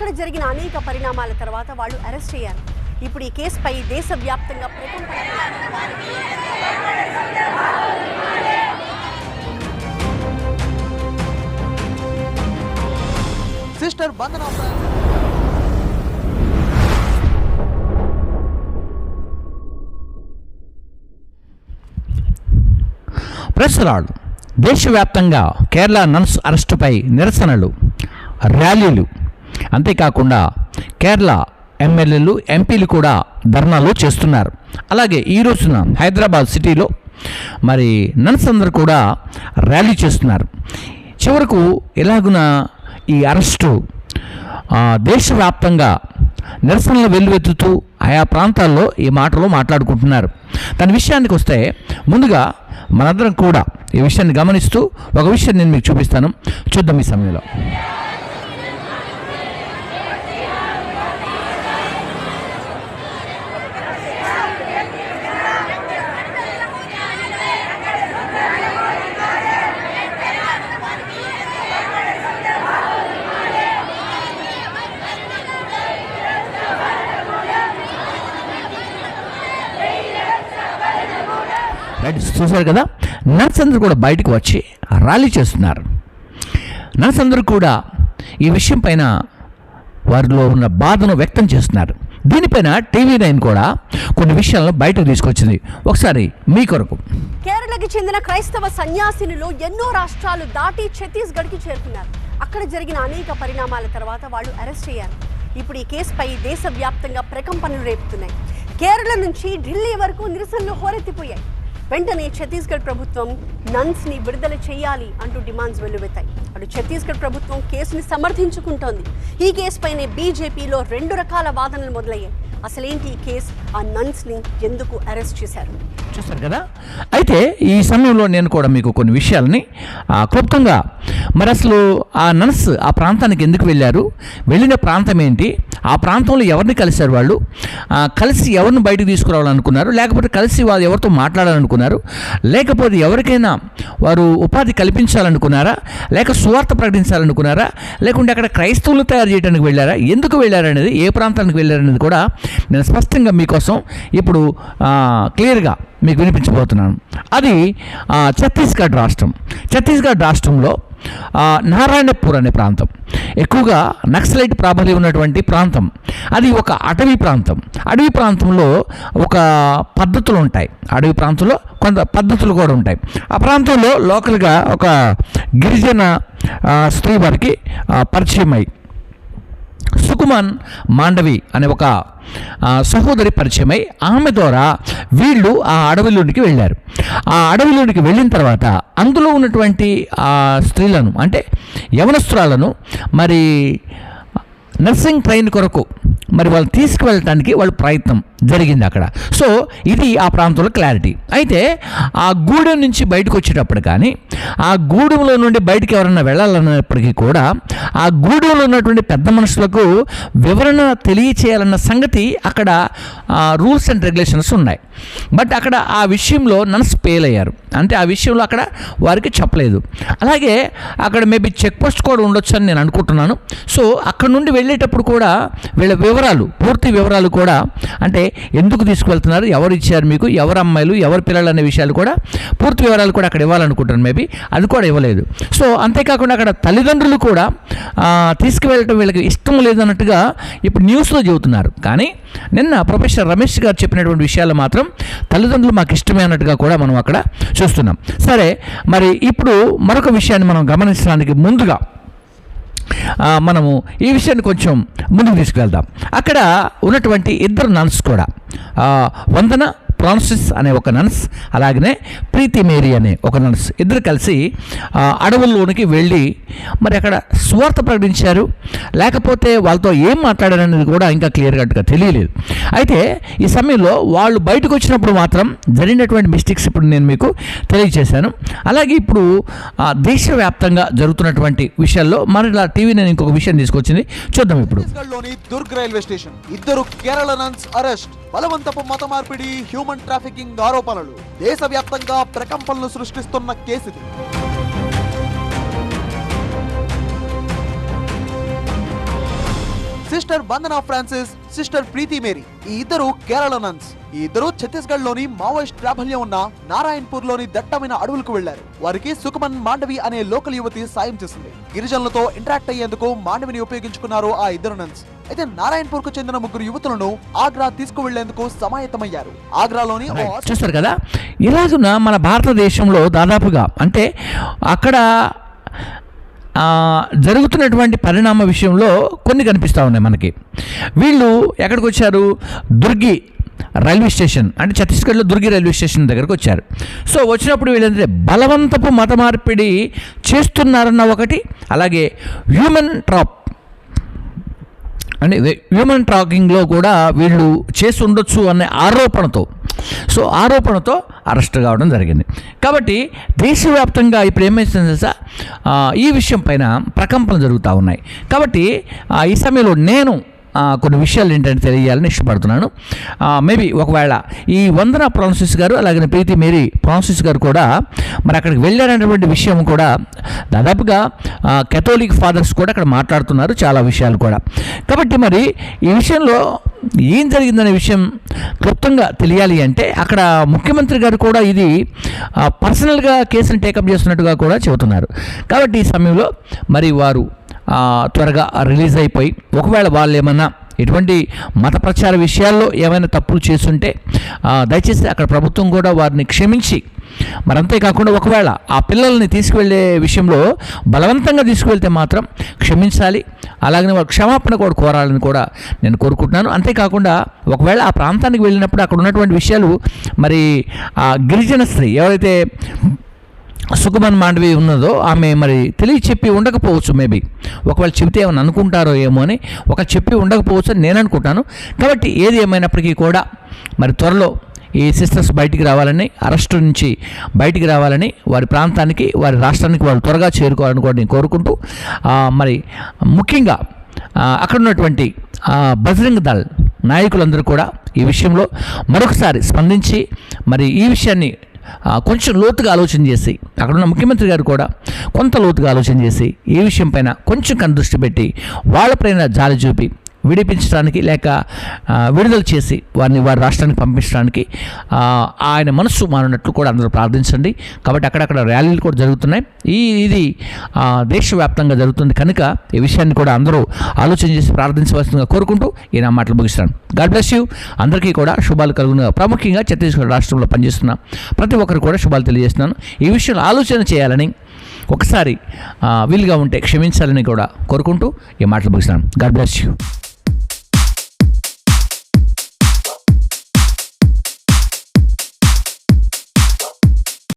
అక్కడ జరిగిన అనేక పరిణామాల తర్వాత వాళ్ళు అరెస్ట్ అయ్యారు. ఇప్పుడు ఈ కేసుపై దేశవ్యాప్తంగా ప్రకంపన సిస్టర్ బంధన దేశవ్యాప్తంగా కేరళ నన్స్ అరెస్టుపై నిరసనలు ర్యాలీలు. అంతేకాకుండా కేరళ ఎమ్మెల్యేలు ఎంపీలు కూడా ధర్నాలు చేస్తున్నారు. అలాగే ఈ రోజున హైదరాబాద్ సిటీలో మరి నన్సందరు కూడా ర్యాలీ చేస్తున్నారు. చివరకు ఎలాగున ఈ అరెస్టు దేశవ్యాప్తంగా నిరసనలు వెల్లువెత్తుతూ ఆయా ప్రాంతాల్లో ఈ మాటలు మాట్లాడుకుంటున్నారు. దాని విషయానికి వస్తే ముందుగా మనందరం కూడా ఈ విషయాన్ని గమనిస్తూ ఒక విషయం నేను మీకు చూపిస్తాను. చూద్దాం ఈ సమయంలో. రైట్ చూశారు కదా? నర్స్ అందరూ కూడా బయటకు వచ్చి ర్యాలీ చేస్తున్నారు. నర్స్ అందరూ కూడా ఈ విషయం పైన వారిలో ఉన్న బాధను వ్యక్తం చేస్తున్నారు. దీనిపైన టీవీ నైన్ కూడా కొన్ని విషయాలను బయటకు తీసుకొచ్చింది. ఒకసారి మీ కొరకు. కేరళకి చెందిన క్రైస్తవ సన్యాసినులు ఎన్నో రాష్ట్రాలు దాటి ఛత్తీస్గఢ్కి చేరుకున్నారు. అక్కడ జరిగిన అనేక పరిణామాల తర్వాత వాళ్ళు అరెస్ట్ అయ్యారు. ఇప్పుడు ఈ కేసుపై దేశవ్యాప్తంగా ప్రకంపనలు రేపుతున్నాయి. కేరళ నుంచి ఢిల్లీ వరకు నిరసనలు హోరెత్తిపోయాయి. వెంటనే ఛత్తీస్గఢ్ ప్రభుత్వం నన్స్ని విడుదల చేయాలి అంటూ డిమాండ్స్ వెల్లువెత్తాయి. అటు ఛత్తీస్గఢ్ ప్రభుత్వం కేసుని సమర్థించుకుంటోంది. ఈ కేసుపైనే బీజేపీలో రెండు రకాల వాదనలు మొదలయ్యాయి. అసలేంటి ఈ కేసు? ఆ నన్స్ని ఎందుకు అరెస్ట్ చేశారు? చూస్తారు కదా? అయితే ఈ సమయంలో నేను కూడా మీకు కొన్ని విషయాలని క్లుప్తంగా మరి అసలు ఆ నర్స్ ఆ ప్రాంతానికి ఎందుకు వెళ్ళారు? వెళ్ళిన ప్రాంతం ఏంటి? ఆ ప్రాంతంలో ఎవరిని కలిశారు వాళ్ళు? కలిసి ఎవరిని బయటకు తీసుకురావాలనుకున్నారు? లేకపోతే కలిసి వాళ్ళు ఎవరితో మాట్లాడాలనుకున్నారు? లేకపోతే ఎవరికైనా వారు ఉపాధి కల్పించాలనుకున్నారా? లేక సువార్త ప్రకటించాలనుకున్నారా? లేకుంటే అక్కడ క్రైస్తవులు తయారు చేయడానికి వెళ్ళారా? ఎందుకు వెళ్ళారనేది ఏ ప్రాంతానికి వెళ్ళారనేది కూడా నేను స్పష్టంగా మీకోసం ఇప్పుడు క్లియర్గా మీకు వినిపించబోతున్నాను. అది ఛత్తీస్గఢ్ రాష్ట్రం. ఛత్తీస్గఢ్ రాష్ట్రంలో నారాయణపూర్ అనే ప్రాంతం. ఎక్కువగా నక్సలైట్ ప్రాబల్యం ఉన్నటువంటి ప్రాంతం. అది ఒక అటవీ ప్రాంతం. అడవి ప్రాంతంలో ఒక పద్ధతులు ఉంటాయి. అడవి ప్రాంతంలో కొంత పద్ధతులు కూడా ఉంటాయి. ఆ ప్రాంతంలో లోకల్గా ఒక గిరిజన స్త్రీ వారికి పరిచయం అయి సుకుమాన్ మాండవి అనే ఒక సహోదరి పరిచయమై ఆమె ద్వారా వీళ్ళు ఆ అడవిలోనికి వెళ్ళారు. ఆ అడవిలోనికి వెళ్ళిన తర్వాత అందులో ఉన్నటువంటి ఆ స్త్రీలను అంటే యవనస్త్రాలను మరి నర్సింగ్ ట్రైన్ కొరకు మరి వాళ్ళు తీసుకువెళ్ళటానికి వాళ్ళ ప్రయత్నం జరిగింది అక్కడ. సో ఇది ఆ ప్రాంతంలో క్లారిటీ అయితే ఆ గూడెం నుంచి బయటకు వచ్చేటప్పుడు కానీ ఆ గూడెంలో నుండి బయటకు ఎవరైనా వెళ్ళాలన్నప్పటికీ కూడా ఆ గూడెంలో ఉన్నటువంటి పెద్ద మనుషులకు వివరణ తెలియచేయాలన్న సంగతి అక్కడ రూల్స్ అండ్ రెగ్యులేషన్స్ ఉన్నాయి. బట్ అక్కడ ఆ విషయంలో నన్స్ ఫెయిల్ అయ్యారు. అంటే ఆ విషయంలో అక్కడ వారికి చెప్పలేదు. అలాగే అక్కడ మేబీ చెక్ పోస్ట్ కూడా ఉండొచ్చు అని నేను అనుకుంటున్నాను. సో అక్కడ నుండి వెళ్ళేటప్పుడు కూడా వీళ్ళ వివరాలు పూర్తి వివరాలు కూడా అంటే ఎందుకు తీసుకువెళ్తున్నారు? ఎవరు ఇచ్చారు మీకు? ఎవరు అమ్మాయిలు? ఎవరు పిల్లలు అనే విషయాలు కూడా పూర్తి వివరాలు కూడా అక్కడ ఇవ్వాలనుకుంటాను మేబీ. అది కూడా ఇవ్వలేదు. సో అంతేకాకుండా అక్కడ తల్లిదండ్రులు కూడా తీసుకువెళ్ళటం వీళ్ళకి ఇష్టం లేదన్నట్టుగా ఇప్పుడు న్యూస్లో చెబుతున్నారు. కానీ నిన్న ప్రొఫెసర్ రమేష్ గారు చెప్పినటువంటి విషయాలు మాత్రం తల్లిదండ్రులు మాకు ఇష్టమే అన్నట్టుగా కూడా మనం అక్కడ చూస్తున్నాం. సరే మరి ఇప్పుడు మరొక విషయాన్ని మనం గమనించడానికి ముందుగా మనము ఈ విషయాన్ని కొంచెం ముందుకు తీసుకువెళ్దాం. అక్కడ ఉన్నటువంటి ఇద్దరు నన్స్ కూడా వందన ఫ్రాన్సిస్ అనే ఒక నన్స్ అలాగనే ప్రీతి మేరీ అనే ఒక నన్స్ ఇద్దరు కలిసి అడవుల్లోనికి వెళ్ళి మరి అక్కడ స్వార్థ ప్రకటించారు. లేకపోతే వాళ్ళతో ఏం మాట్లాడారనేది కూడా ఇంకా క్లియర్ కట్గా తెలియలేదు. అయితే ఈ సమయంలో వాళ్ళు బయటకు వచ్చినప్పుడు మాత్రం జరిగినటువంటి మిస్టేక్స్ ఇప్పుడు నేను మీకు తెలియజేశాను. అలాగే ఇప్పుడు దేశవ్యాప్తంగా జరుగుతున్నటువంటి విషయాల్లో మరలా టీవీ నేను ఇంకొక విషయం తీసుకొచ్చింది. చూద్దాం ఇప్పుడు. Durg railway station. ఇద్దరు కేరళ నన్స్ అరెస్ట్. బలవంతపు మత మార్పిడి హ్యూమన్ ట్రాఫికింగ్ ఆరోపణలు దేశవ్యాప్తంగా ప్రకంపనలు సృష్టిస్తున్న case sister Vandana Francis sister Preeti Mary ఈ ఇద్దరు కేరళ నన్స్ ఈ ఇద్దరు ఛత్తీస్గఢ్లోని మావోయిస్ట్ ప్రాబల్యం ఉన్న నారాయణపూర్లోని దట్టమైన అడవులకు వెళ్ళారు వారికి సుఖమన్ మాండవి అనే లోకల్ యువతి సాయం చేసింది. గిరిజనులతో ఇంటరాక్ట్ అయ్యేందుకు మాండవిని ఉపయోగించుకున్నారు ఆ ఇద్దరు నన్స్ అయితే నారాయణపూర్కు చెందిన ముగ్గురు యువతులను ఆగ్రా తీసుకువెళ్ళేందుకు సమాయత్తమయ్యారు. ఆగ్రాలోని. చూస్తారు కదా ఇలాగున మన భారతదేశంలో దాదాపుగా అంటే అక్కడ జరుగుతున్నటువంటి పరిణామ విషయంలో కొన్ని కనిపిస్తూ ఉన్నాయి మనకి. వీళ్ళు ఎక్కడికి వచ్చారు దుర్గి రైల్వే స్టేషన్ అంటే ఛత్తీస్గఢ్లో దుర్గి రైల్వే స్టేషన్ దగ్గరకు వచ్చారు. సో వచ్చినప్పుడు వీళ్ళంటే బలవంతపు మత మార్పిడి చేస్తున్నారన్న ఒకటి అలాగే హ్యూమన్ ట్రాప్ అంటే హ్యూమన్ ట్రాకింగ్లో కూడా వీళ్ళు చేసి ఉండొచ్చు అనే ఆరోపణతో. సో ఆరోపణతో అరెస్ట్ కావడం జరిగింది. కాబట్టి దేశవ్యాప్తంగా ఇప్పుడు ఏమైంది తెలుసా? ఈ విషయం పైన ప్రకంపనలు జరుగుతూ ఉన్నాయి. కాబట్టి ఈ సమయంలో నేను కొన్ని విషయాలు ఏంటంటే తెలియాలని ఇష్టపడుతున్నాను. మేబీ ఒకవేళ ఈ వందన ప్రాన్సిస్ గారు అలాగే ప్రీతి మేరీ ఫ్రాన్సిస్ గారు కూడా మరి అక్కడికి వెళ్ళారనేటువంటి విషయం కూడా దాదాపుగా కెథోలిక్ ఫాదర్స్ కూడా అక్కడ మాట్లాడుతున్నారు చాలా విషయాలు కూడా. కాబట్టి మరి ఈ విషయంలో ఏం జరిగిందనే విషయం క్లుప్తంగా తెలియాలి అంటే అక్కడ ముఖ్యమంత్రి గారు కూడా ఇది పర్సనల్గా కేసును టేకప్ చేస్తున్నట్టుగా కూడా చెబుతున్నారు. కాబట్టి ఈ సమయంలో మరి వారు త్వరగా రిలీజ్ అయిపోయి ఒకవేళ వాళ్ళు ఏమన్నా ఎటువంటి మత ప్రచార విషయాల్లో ఏమైనా తప్పులు చేస్తుంటే దయచేసి అక్కడ ప్రభుత్వం కూడా వారిని క్షమించి మరి అంతేకాకుండా ఒకవేళ ఆ పిల్లల్ని తీసుకువెళ్ళే విషయంలో బలవంతంగా తీసుకువెళ్తే మాత్రం క్షమించాలి అలాగనే వారు క్షమాపణ కూడా కోరాలని కూడా నేను కోరుకుంటున్నాను. అంతేకాకుండా ఒకవేళ ఆ ప్రాంతానికి వెళ్ళినప్పుడు అక్కడ ఉన్నటువంటి విషయాలు మరి ఆ గిరిజన స్త్రీ ఎవరైతే సుఖమన్ మాండవి ఉన్నదో ఆమె మరి తెలియ చెప్పి ఉండకపోవచ్చు మేబీ ఒకవేళ చెబితే ఏమైనా అనుకుంటారో ఏమో అని ఒక చెప్పి ఉండకపోవచ్చు అని నేను అనుకుంటాను కాబట్టి ఏది ఏమైనప్పటికీ కూడా మరి త్వరలో ఈ సిస్టర్స్ బయటికి రావాలని అరెస్ట్ నుంచి బయటికి రావాలని వారి ప్రాంతానికి వారి రాష్ట్రానికి వాళ్ళు త్వరగా చేరుకోవాలని కూడా నేను కోరుకుంటూ మరి ముఖ్యంగా అక్కడ ఉన్నటువంటి బజరంగ్ దళ్ నాయకులందరూ కూడా ఈ విషయంలో మరొకసారి స్పందించి మరి ఈ విషయాన్ని కొంచెం లోతుగా ఆలోచన చేసి అక్కడ ఉన్న ముఖ్యమంత్రి గారు కూడా కొంత లోతుగా ఆలోచన చేసి ఈ విషయంపైన కొంచెం కనుదృష్టి పెట్టి వాళ్ళపైన జాలి చూపి విడిపించడానికి లేక విడుదల చేసి వారిని వారి రాష్ట్రానికి పంపించడానికి ఆయన మనస్సు మారినట్లు కూడా అందరూ ప్రార్థించండి. కాబట్టి అక్కడక్కడ ర్యాలీలు కూడా జరుగుతున్నాయి. ఈ ఇది దేశవ్యాప్తంగా జరుగుతుంది కనుక ఈ విషయాన్ని కూడా అందరూ ఆలోచన చేసి ప్రార్థించవలసిందిగా కోరుకుంటూ ఈ నా మాటలు ముగిస్తాను గాడ్ బ్లెస్ యూ. అందరికీ కూడా శుభాలు కలుగును. ప్రాముఖ్యంగా ఛత్తీస్గఢ్ రాష్ట్రంలో పనిచేస్తున్న ప్రతి ఒక్కరు కూడా శుభాలు తెలియజేస్తున్నాను. ఈ విషయంలో ఆలోచన చేయాలని ఒకసారి వీలుగా ఉంటే క్షమించాలని కూడా కోరుకుంటూ ఈ మాటలు ముగిస్తాను గాడ్ బ్లెస్ యూ.